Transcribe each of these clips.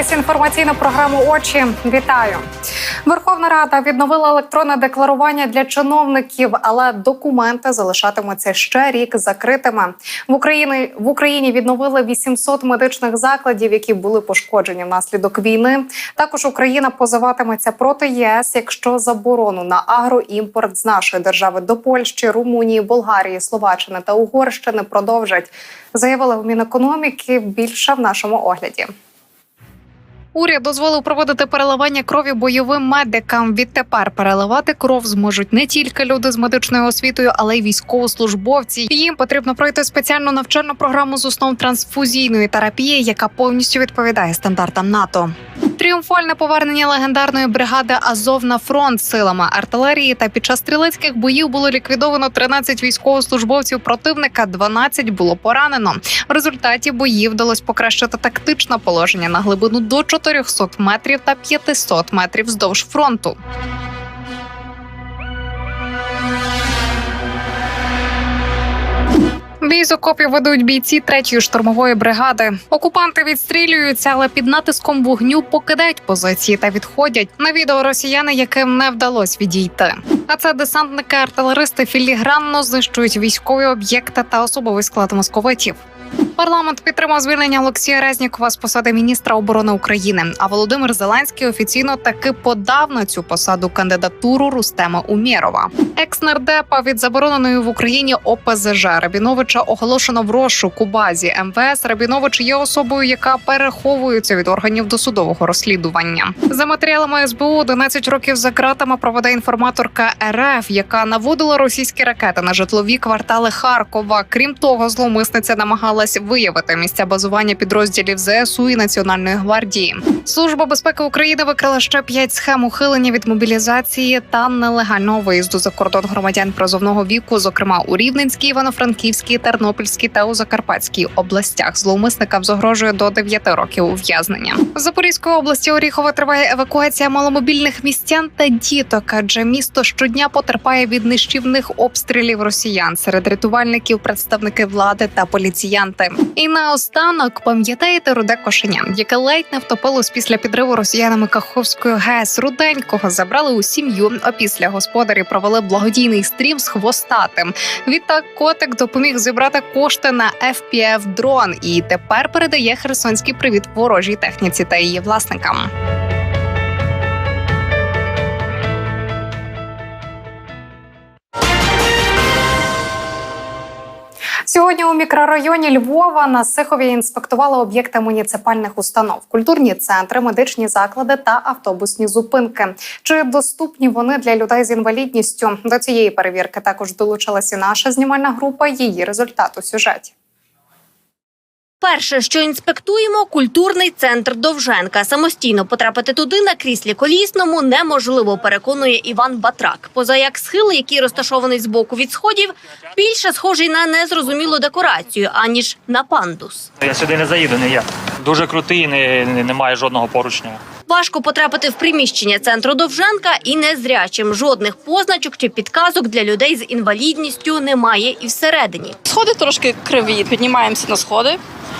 Ви дивитесь інформаційну програму Очі. Вітаю. Верховна Рада відновила електронне декларування для чиновників, але документи залишатимуться ще рік закритими. В Україні в Україні відновили 800 медичних закладів, які були пошкоджені внаслідок війни. Також Україна позиватиметься проти ЄС, якщо заборону на агроімпорт з нашої держави до Польщі, Румунії, Болгарії, Словаччини та Угорщини продовжать. Заявили в Мінекономіки більше в нашому огляді. Уряд дозволив проводити переливання крові бойовим медикам. Відтепер переливати кров зможуть не тільки люди з медичною освітою, але й військовослужбовці. Їм потрібно пройти спеціальну навчальну програму з основ трансфузійної терапії, яка повністю відповідає стандартам НАТО. Тріумфальне повернення легендарної бригади Азов на фронт силами артилерії та під час стрілецьких боїв було ліквідовано 13 військовослужбовців противника. 12 було поранено. В результаті боїв вдалось покращити тактичне положення на глибину до 400 метрів та 500 метрів вздовж фронту. Бій з окопів ведуть бійці третьої штурмової бригади. Окупанти відстрілюються, але під натиском вогню покидають позиції та відходять. На відео росіяни, яким не вдалося відійти. А це десантники, артилеристи філігранно знищують військові об'єкти та особовий склад московитів. Парламент підтримав звільнення Олексія Резнікова з посади міністра оборони України. А Володимир Зеленський офіційно таки подав на цю посаду кандидатуру Рустема Умєрова. Екс-нардепа від забороненої в Україні ОПЗЖ Рабіновича оголошено в розшук у базі МВС. Рабінович є особою, яка переховується від органів досудового розслідування. За матеріалами СБУ 11 років за ґратами проведе інформаторка РФ, яка наводила російські ракети на житлові квартали Харкова. Крім того, зловмисниця намагалась виявити місця базування підрозділів ЗСУ і Національної гвардії. Служба безпеки України викрила ще п'ять схем ухилення від мобілізації та нелегального виїзду за кордон громадян призовного віку, зокрема у Рівненській, Івано-Франківській, Тернопільській та у Закарпатській областях. Зловмисникам загрожує до 9 років ув'язнення. В Запорізької області Оріхова триває евакуація маломобільних містян та діток, адже місто щодня потерпає від нищівних обстрілів росіян серед рятувальників, представники влади та поліціянти. І наостанок пам'ятаєте руде кошеня, яке ледь не втопилось після підриву росіянами Каховської ГЕС. Руденького забрали у сім'ю. А після господарі провели благодійний стрім з хвостатим. Відтак котик допоміг зібрати кошти на fpv дрон і тепер передає херсонський привіт ворожій техніці та її власникам. Сьогодні у мікрорайоні Львова на Сихові інспектували об'єкти муніципальних установ, культурні центри, медичні заклади та автобусні зупинки. Чи доступні вони для людей з інвалідністю? До цієї перевірки також долучилася наша знімальна група. Її результат у сюжеті. Перше, що інспектуємо, культурний центр Довженка. Самостійно потрапити туди на кріслі колісному неможливо, переконує Іван Батрак. Поза як схил, який розташований з боку від сходів, більше схожий на незрозумілу декорацію, аніж на пандус. Я сюди не заїду, не я. Дуже крутий, не, не- немає жодного поручня. Важко потрапити в приміщення центру Довженка і незрячим. Жодних позначок чи підказок для людей з інвалідністю немає і всередині. Сходи трошки криві. Піднімаємося на сходи,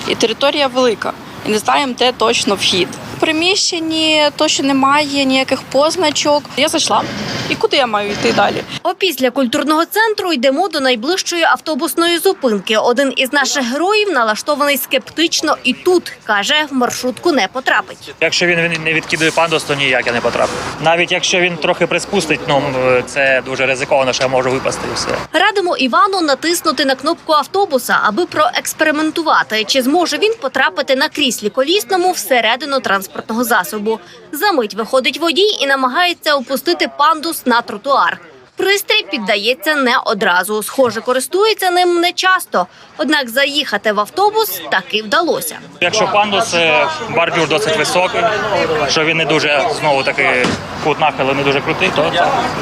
і територія велика. І не знаємо, де точно вхід. В приміщенні точно немає ніяких позначок. Я зайшла. І куди я маю йти далі? Опісля культурного центру йдемо до найближчої автобусної зупинки. Один із наших героїв налаштований скептично і тут каже, в маршрутку не потрапить. Якщо він не відкидує пандус, то ніяк я не потраплю. Навіть якщо він трохи приспустить, ну це дуже ризиковано, що я можу випасти і все. Радимо Івану натиснути на кнопку автобуса, аби проекспериментувати, чи зможе він потрапити на кріслі колісному всередину транспортного засобу. Замить виходить водій і намагається опустити пандус на тротуар. Пристрій піддається не одразу. Схоже, користується ним не часто. Однак заїхати в автобус таки вдалося. Якщо пандус е, бордюр досить високий, що він не дуже знову таки кут нахилу не дуже крутий, то.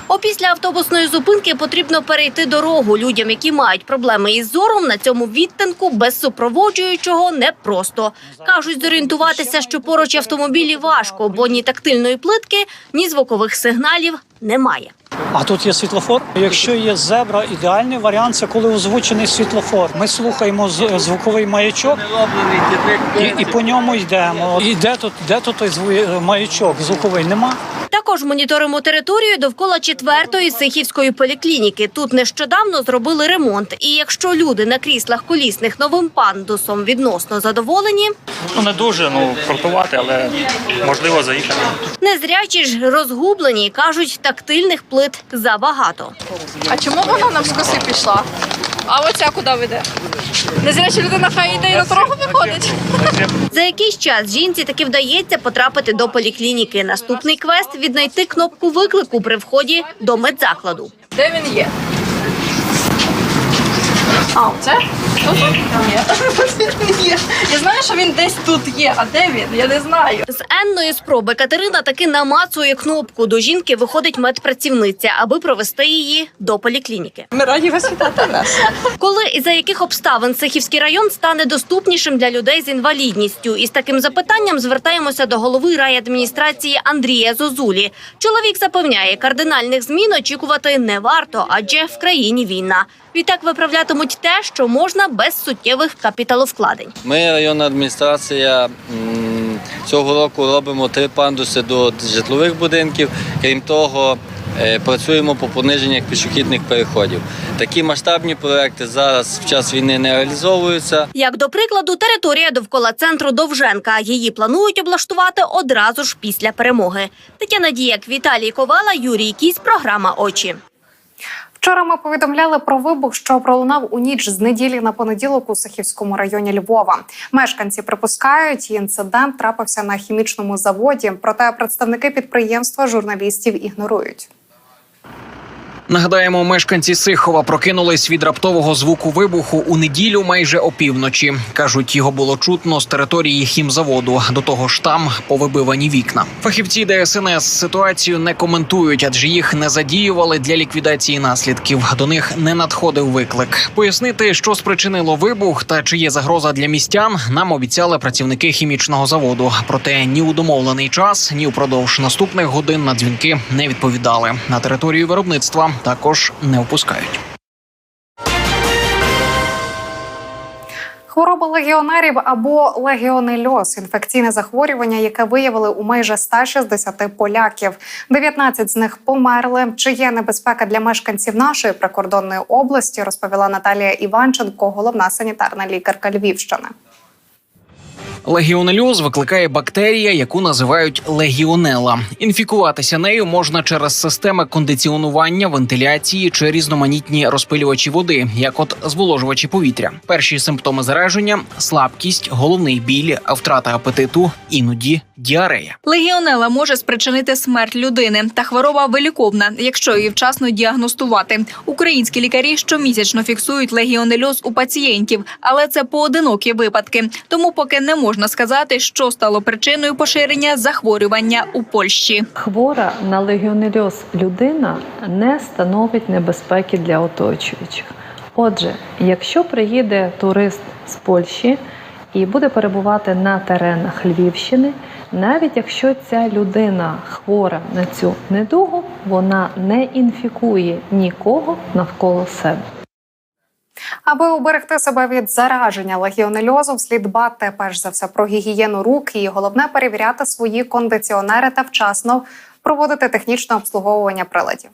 Опісля автобусної зупинки потрібно перейти дорогу. Людям, які мають проблеми із зором, на цьому відтинку без супроводжуючого непросто. Кажуть, зорієнтуватися, що поруч автомобілі важко, бо ні тактильної плитки, ні звукових сигналів немає. А тут є світлофор. Якщо є зебра, ідеальний варіант це коли озвучений світлофор. Ми слухаємо звуковий маячок і, і по ньому йдемо. І де тут, де тут той маячок? Звуковий нема. Також моніторимо територію довкола четвертої сихівської поліклініки. Тут нещодавно зробили ремонт. І якщо люди на кріслах колісних новим пандусом відносно задоволені, Ну не дуже, ну фортувати, але можливо заїхати. незрячі ж розгублені кажуть, тактильних плит забагато. А чому вона навскоси пішла? А оця куди веде? Незряча людина хай йде і на дорогу виходить. За якийсь час жінці таки вдається потрапити до поліклініки. Наступний квест віднайти кнопку виклику при вході до медзакладу. Де він є? А, оце? Тут? Ні. Я знаю, що він десь тут є, а де він? Я не знаю. З енної спроби Катерина таки намацує кнопку. До жінки виходить медпрацівниця, аби провести її до поліклініки. Ми раді вас вітати нас. Коли і за яких обставин Сихівський район стане доступнішим для людей з інвалідністю? І з таким запитанням звертаємося до голови райадміністрації Андрія Зозулі. Чоловік запевняє, кардинальних змін очікувати не варто, адже в країні війна. Відтак виправлятимуть те, що можна без суттєвих капіталовкладень. Ми, районна адміністрація, цього року робимо три пандуси до житлових будинків. Крім того, е, працюємо по пониженнях пішохідних переходів. Такі масштабні проекти зараз в час війни не реалізовуються. Як до прикладу, територія довкола центру Довженка. Її планують облаштувати одразу ж після перемоги. Тетяна Діяк, Віталій Ковала, Юрій Кісь, програма Очі. Вчора ми повідомляли про вибух, що пролунав у ніч з неділі на понеділок у Сахівському районі Львова. Мешканці припускають, інцидент трапився на хімічному заводі. Проте представники підприємства журналістів ігнорують. Нагадаємо, мешканці Сихова прокинулись від раптового звуку вибуху у неділю майже опівночі. кажуть, його було чутно з території хімзаводу. До того ж, там повибивані вікна. Фахівці ДСНС ситуацію не коментують, адже їх не задіювали для ліквідації наслідків. До них не надходив виклик. Пояснити, що спричинило вибух та чи є загроза для містян, нам обіцяли працівники хімічного заводу. Проте ні у домовлений час, ні упродовж наступних годин на дзвінки не відповідали. На територію виробництва також не впускають. Хвороба легіонерів або легіонельоз – інфекційне захворювання, яке виявили у майже 160 поляків. 19 з них померли. Чи є небезпека для мешканців нашої прикордонної області? Розповіла Наталія Іванченко, головна санітарна лікарка Львівщини. Легіонельоз викликає бактерія, яку називають легіонела. Інфікуватися нею можна через системи кондиціонування, вентиляції чи різноманітні розпилювачі води, як от зволожувачі повітря. Перші симптоми зараження слабкість, головний біль, втрата апетиту, іноді діарея. Легіонела може спричинити смерть людини, та хвороба виліковна, якщо її вчасно діагностувати. Українські лікарі щомісячно фіксують легіонельоз у пацієнтів, але це поодинокі випадки. Тому поки не можна сказати, що стало причиною поширення захворювання у Польщі. Хвора на легіонельоз людина не становить небезпеки для оточуючих. Отже, якщо приїде турист з Польщі і буде перебувати на теренах Львівщини, навіть якщо ця людина хвора на цю недугу, вона не інфікує нікого навколо себе. Аби уберегти себе від зараження легіонельозом, слід дбати перш за все про гігієну рук і головне перевіряти свої кондиціонери та вчасно проводити технічне обслуговування приладів.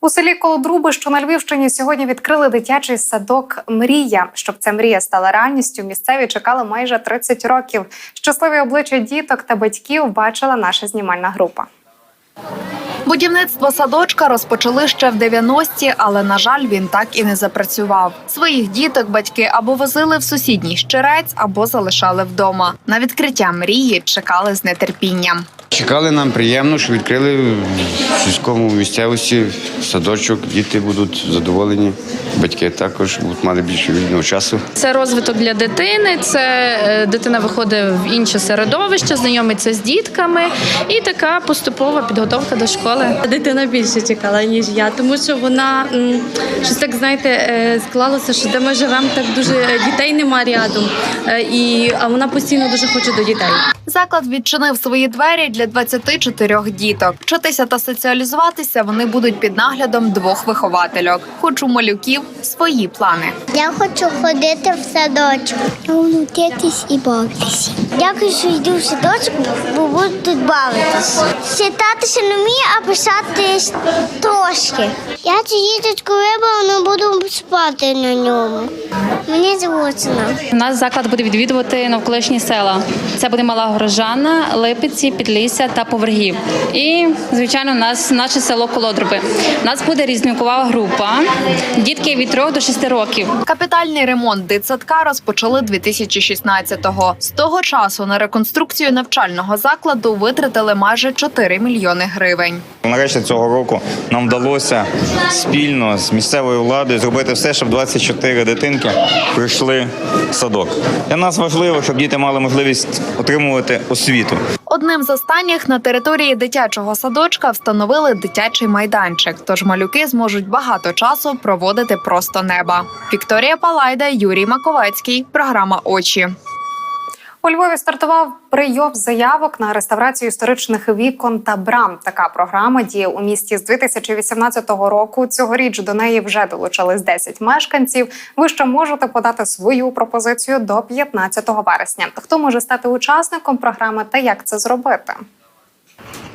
У селі Колодруби, що на Львівщині, сьогодні відкрили дитячий садок Мрія. Щоб ця мрія стала реальністю, місцеві чекали майже 30 років. Щасливі обличчя діток та батьків бачила наша знімальна група. Будівництво садочка розпочали ще в 90-ті, але на жаль, він так і не запрацював. Своїх діток батьки або возили в сусідній щирець, або залишали вдома. На відкриття мрії чекали з нетерпінням. Чекали нам приємно, що відкрили в сільському місцевості садочок, діти будуть задоволені, батьки також будуть мати більше вільного часу. Це розвиток для дитини. Це е, дитина виходить в інше середовище, знайомиться з дітками, і така поступова підготовка до школи. Дитина більше чекала ніж я, тому що вона щось так знаєте, е, склалося, що де ми живемо, так дуже дітей нема рядом, Е, і а вона постійно дуже хоче до дітей. Заклад відчинив свої двері для 24 діток. Вчитися та соціалізуватися вони будуть під наглядом двох виховательок. Хоч у малюків свої плани. Я хочу ходити в садочок. Вчитись і бавитися. Дякую, що йду в садочок, бо буду тут бавитись. Читатися не вмію, а писати трошки. Я цю діточку вибрала, але буду спати на ньому. Мені зручно. Наш заклад буде відвідувати навколишні села. Це буде Мала Горожана, Липиці, Підлісся та Повергів. І, звичайно, у нас наше село Колодруби. У нас буде різникова група. Дітки від 3 до 6 років. Капітальний ремонт дитсадка розпочали 2016-го. З того часу на реконструкцію навчального закладу витратили майже 4 мільйони гривень. Нарешті цього року нам вдалося спільно з місцевою владою зробити все, щоб 24 дитинки прийшли в садок. Для нас важливо, щоб діти мали можливість отримувати освіту. Одним з останніх на території дитячого садочка встановили дитячий майданчик, тож малюки зможуть багато часу проводити просто неба. Вікторія Палайда, Юрій Маковецький. Програма Очі. У Львові стартував прийом заявок на реставрацію історичних вікон та брам. Така програма діє у місті з 2018 року. Цьогоріч до неї вже долучились 10 мешканців. Ви ще можете подати свою пропозицію до 15 вересня. Хто може стати учасником програми та як це зробити?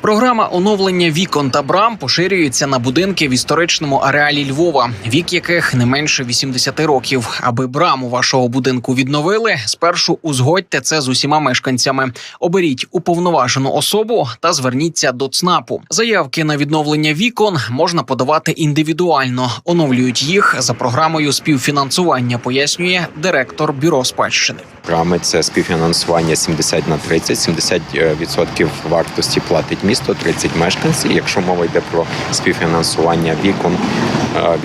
Програма оновлення вікон та брам поширюється на будинки в історичному ареалі Львова, вік яких не менше 80 років. Аби браму вашого будинку відновили, спершу узгодьте це з усіма мешканцями. Оберіть уповноважену особу та зверніться до ЦНАПу. Заявки на відновлення вікон можна подавати індивідуально. Оновлюють їх за програмою співфінансування, пояснює директор бюро спадщини. Програми це співфінансування 70 на 30. 70% вартості платить місто, 30 мешканців. Якщо мова йде про співфінансування вікон,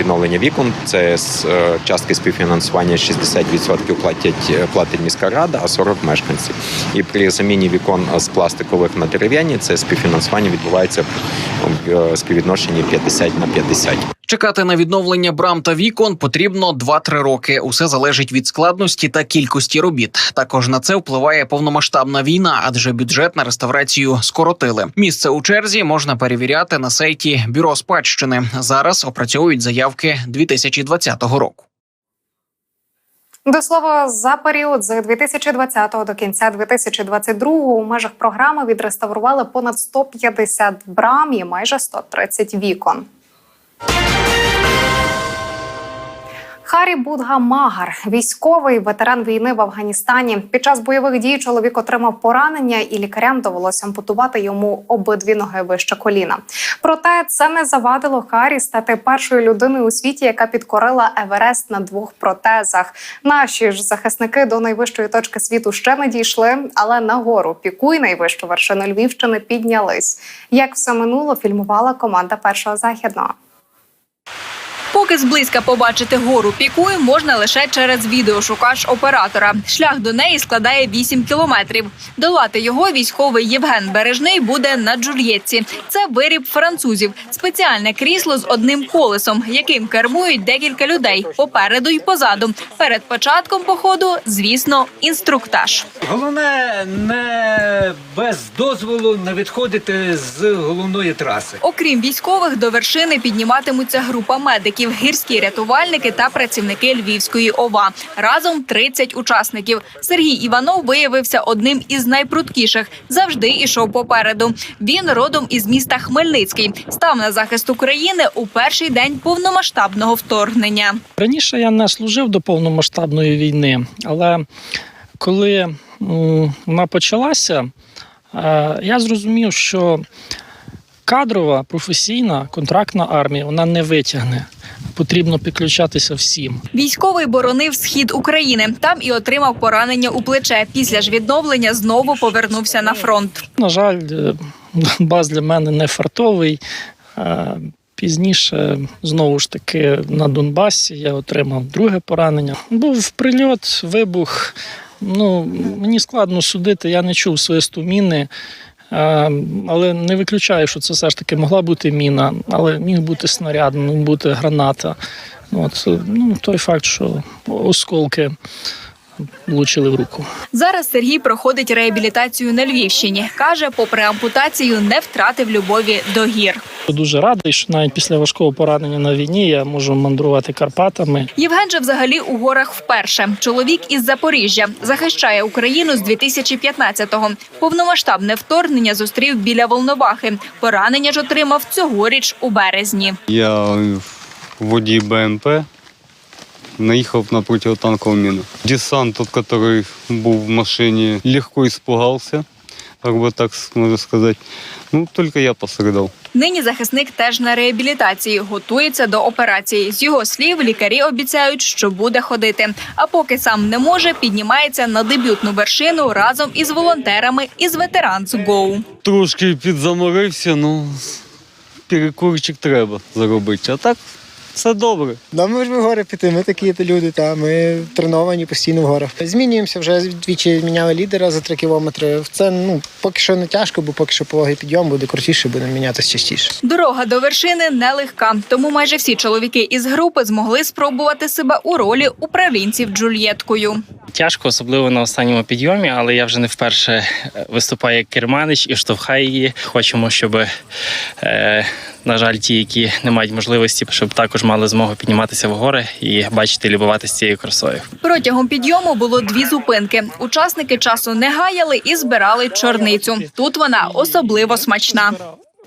відновлення вікон, це е, частки співфінансування 60% платять е, платить міська рада, а 40 мешканців. І при заміні вікон з пластикових на дерев'яні це співфінансування відбувається в е, співвідношенні 50 на 50. Чекати на відновлення брам та вікон потрібно 2-3 роки. Усе залежить від складності та кількості робіт. Також на це впливає повномасштабна війна, адже бюджет на реставрацію скоротили. Місце у черзі можна перевіряти на сайті бюро спадщини. Зараз опрацьовують заявки 2020 року. До слова, за період з 2020 до кінця 2022 у межах програми відреставрували понад 150 брам і майже 130 вікон. Харі Будга Магар, військовий ветеран війни в Афганістані. Під час бойових дій чоловік отримав поранення, і лікарям довелося ампутувати йому обидві ноги вище коліна. Проте це не завадило Харі стати першою людиною у світі, яка підкорила Еверест на двох протезах. Наші ж захисники до найвищої точки світу ще не дійшли, але на гору піку й найвищу вершину Львівщини піднялись. Як все минуло, фільмувала команда першого західного. Поки зблизька побачити гору пікуй можна лише через відеошукач оператора. Шлях до неї складає 8 кілометрів. Долати його військовий Євген Бережний буде на Джульєтці. Це виріб французів, спеціальне крісло з одним колесом, яким кермують декілька людей попереду й позаду. Перед початком походу, звісно, інструктаж. Головне не без дозволу не відходити з головної траси. Окрім військових, до вершини підніматимуться група медиків, гірські рятувальники та працівники Львівської ОВА. Разом 30 учасників. Сергій Іванов виявився одним із найпруткіших. Завжди ішов попереду. Він родом із міста Хмельницький. Став на захист України у перший день повномасштабного вторгнення. Раніше я не служив до повномасштабної війни, але коли вона почалася, е, я зрозумів, що кадрова, професійна, контрактна армія вона не витягне. Потрібно підключатися всім. Військовий боронив схід України. Там і отримав поранення у плече. Після ж відновлення знову повернувся на фронт. На жаль, е, Донбас для мене не фартовий. Е, Пізніше знову ж таки на Донбасі я отримав друге поранення. Був прильот, вибух. Ну мені складно судити, я не чув свисту міни. Е, Але не виключаю, що це все ж таки могла бути міна, але міг бути снаряд, міг бути граната. От, ну, той факт, що осколки влучили в руку. Зараз Сергій проходить реабілітацію на Львівщині. каже, попри ампутацію, не втратив любові до гір. Дуже радий, що навіть після важкого поранення на війні я можу мандрувати Карпатами. Євген же взагалі у горах вперше. Чоловік із Запоріжжя захищає Україну з 2015-го. Повномасштабне вторгнення зустрів біля Волновахи. Поранення ж отримав цьогоріч у березні. Я водій БМП наїхав на противотанкову міну. Десант, тот, который був в машині, легко испугался, как бы так можна сказати. Ну, тільки я пострадав. Нині захисник теж на реабілітації, готується до операції. З його слів, лікарі обіцяють, що буде ходити. А поки сам не може, піднімається на дебютну вершину разом із волонтерами із Ветеранс Go. Трошки підзаморився, ну перекурчик треба заробити. А так все добре. Да, ми ж в гори піти, ми такі люди, та ми треновані постійно в горах. Змінюємося вже двічі міняли лідера за три кілометри. Це ну поки що не тяжко, бо поки що пологий підйом буде крутіше, будемо мінятися частіше. Дорога до вершини нелегка, тому майже всі чоловіки із групи змогли спробувати себе у ролі управлінців Джульєткою. Тяжко, особливо на останньому підйомі, але я вже не вперше е, виступаю як керманич і штовхаю її. Хочемо, щоб, е, на жаль, ті, які не мають можливості, щоб також мали змогу підніматися в гори і бачити, любуватися цією красою. Протягом підйому було дві зупинки. Учасники часу не гаяли і збирали чорницю. Тут вона особливо смачна.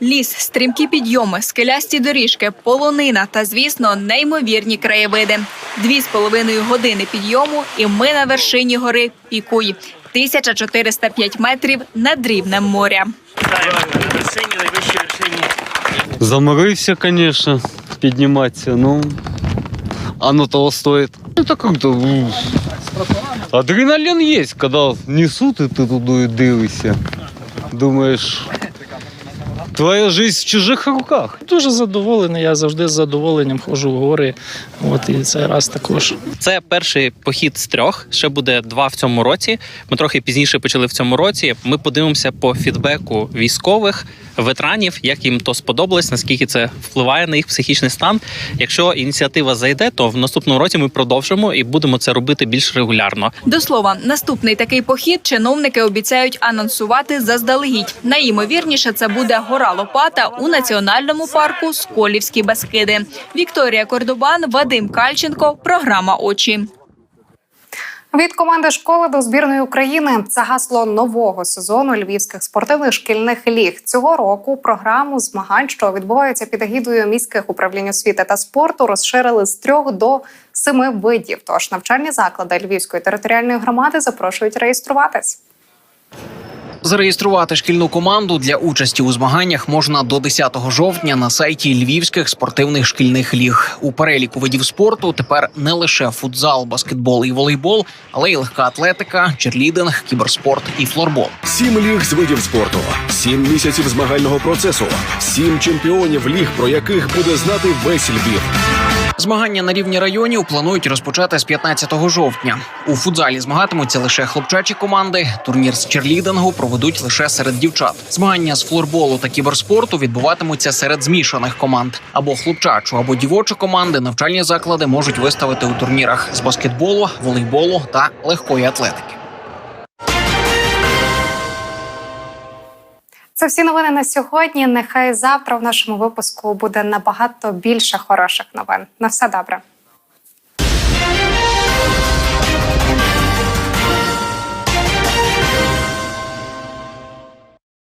Ліс, стрімкі підйоми, скелясті доріжки, полонина та, звісно, неймовірні краєвиди. Дві з половиною години підйому, і ми на вершині гори Пікуй. 1405 метрів над рівнем моря. На вершині, найвищій вершині. Заморився, звісно, підніматися, ну оно того стоит. Это как-то м, адреналин есть, когда несут и ты туди дивишся. Думаєш, твоя жизнь в чужих руках. Дуже задоволений. Я завжди з задоволенням ходжу в гори. От і цей раз також. Це перший похід з трьох. Ще буде два в цьому році. Ми трохи пізніше почали в цьому році. Ми подивимося по фідбеку військових ветеранів, як їм то сподобалось, наскільки це впливає на їх психічний стан. Якщо ініціатива зайде, то в наступному році ми продовжимо і будемо це робити більш регулярно. До слова, наступний такий похід чиновники обіцяють анонсувати заздалегідь. Найімовірніше це буде гора Лопата у національному парку Сколівські Бескиди. Вікторія Кордобан, Вадим Кальченко. Програма очі. Від команди школи до збірної України це гасло нового сезону львівських спортивних шкільних ліг. Цього року програму змагань, що відбуваються під гідою міських управлінь освіти та спорту, розширили з трьох до семи видів. Тож навчальні заклади Львівської територіальної громади запрошують реєструватись. Зареєструвати шкільну команду для участі у змаганнях можна до 10 жовтня на сайті львівських спортивних шкільних ліг. У переліку видів спорту тепер не лише футзал, баскетбол і волейбол, але й легка атлетика, черлідинг, кіберспорт і флорбол. Сім ліг з видів спорту, сім місяців змагального процесу, сім чемпіонів ліг, про яких буде знати весь Львів. Змагання на рівні районів планують розпочати з 15 жовтня. У футзалі змагатимуться лише хлопчачі команди. Турнір з черлідингу проведуть лише серед дівчат. Змагання з флорболу та кіберспорту відбуватимуться серед змішаних команд. Або хлопчачу, або дівочу команди навчальні заклади можуть виставити у турнірах з баскетболу, волейболу та легкої атлетики. Це всі новини на сьогодні. Нехай завтра в нашому випуску буде набагато більше хороших новин. На все добре.